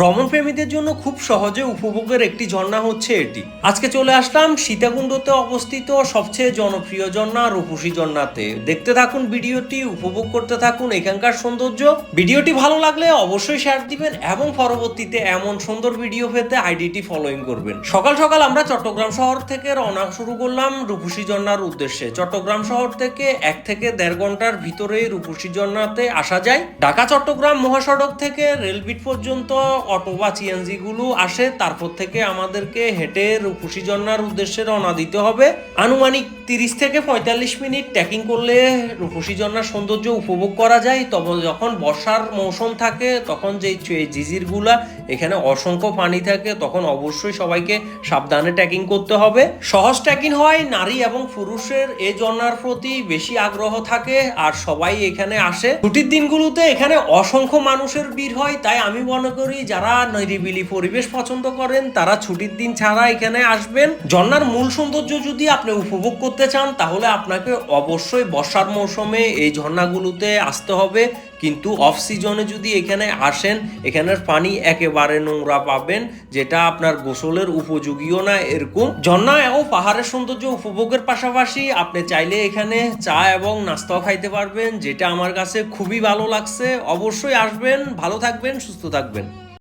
ভ্রমণ প্রেমীদের জন্য খুব সহজে উপভোগের একটি ঝর্ণা হচ্ছে এটি। আজকে চলে আসলাম সীতাকুণ্ডতে অবস্থিত সবচেয়ে জনপ্রিয় ঝর্ণা রূপসী ঝর্ণাতে। দেখতে থাকুন ভিডিওটি, উপভোগ করতে থাকুন এখানকার সৌন্দর্য। ভিডিওটি ভালো লাগলে অবশ্যই শেয়ার দিবেন এবং পরবর্তীতে এমন সুন্দর ভিডিও পেতে আইডিটি ফলোইং করবেন। সকাল সকাল আমরা চট্টগ্রাম শহর থেকে রওনা শুরু করলাম রূপসী ঝর্ণার উদ্দেশ্যে। চট্টগ্রাম শহর থেকে এক থেকে দেড় ঘণ্টার ভিতরে রূপসী ঝর্ণাতে আসা যায়। ঢাকা চট্টগ্রাম মহাসড়ক থেকে রেলবিট পর্যন্ত অটো বা সিএনজি গুলো আসে, তারপর থেকে আমাদেরকে হেঁটে রূপসী ঝর্ণার উদ্দেশ্যে রওনা দিতে হবে। আনুমানিক তিরিশ থেকে পঁয়তাল্লিশ মিনিট ট্রেকিং করলে রূপসী ঝর্ণার সৌন্দর্য উপভোগ করা যায়। তবে যখন বর্ষার মৌসুম থাকে, তখন যে জিজিরগুলা, এখানে অসংখ্য পানি থাকে, তখন অবশ্যই সবাইকে সাবধানে ট্রেকিং করতে হবে। সহজ ট্রেকিং হয়, নারী এবং পুরুষের এই ঝর্ণার প্রতি বেশি আগ্রহ থাকে আর সবাই এখানে আসে। ছুটির দিনগুলোতে এখানে অসংখ্য মানুষের ভিড় হয়, তাই আমি মনে করি যারা নিরিবিলি পরিবেশ পছন্দ করেন, তারা ছুটির দিন ছাড়া এখানে আসবেন। ঝর্ণার মূল সৌন্দর্য যদি আপনি উপভোগ করতে চান, তাহলে আপনাকে অবশ্যই বর্ষার মৌসুমে এই ঝর্ণাগুলোতে আসতে হবে। কিন্তু অফ সিজনে যদি এখানে আসেন, এখানের পানি একেবারে নোংরা পাবেন, যেটা আপনার গোসলের উপযোগীও না এরকম। ঝর্ণা ও পাহাড়ের সৌন্দর্য উপভোগের পাশাপাশি আপনি চাইলে এখানে চা এবং নাস্তাও খাইতে পারবেন, যেটা আমার কাছে খুবই ভালো লাগছে। অবশ্যই আসবেন, ভালো থাকবেন, সুস্থ থাকবেন।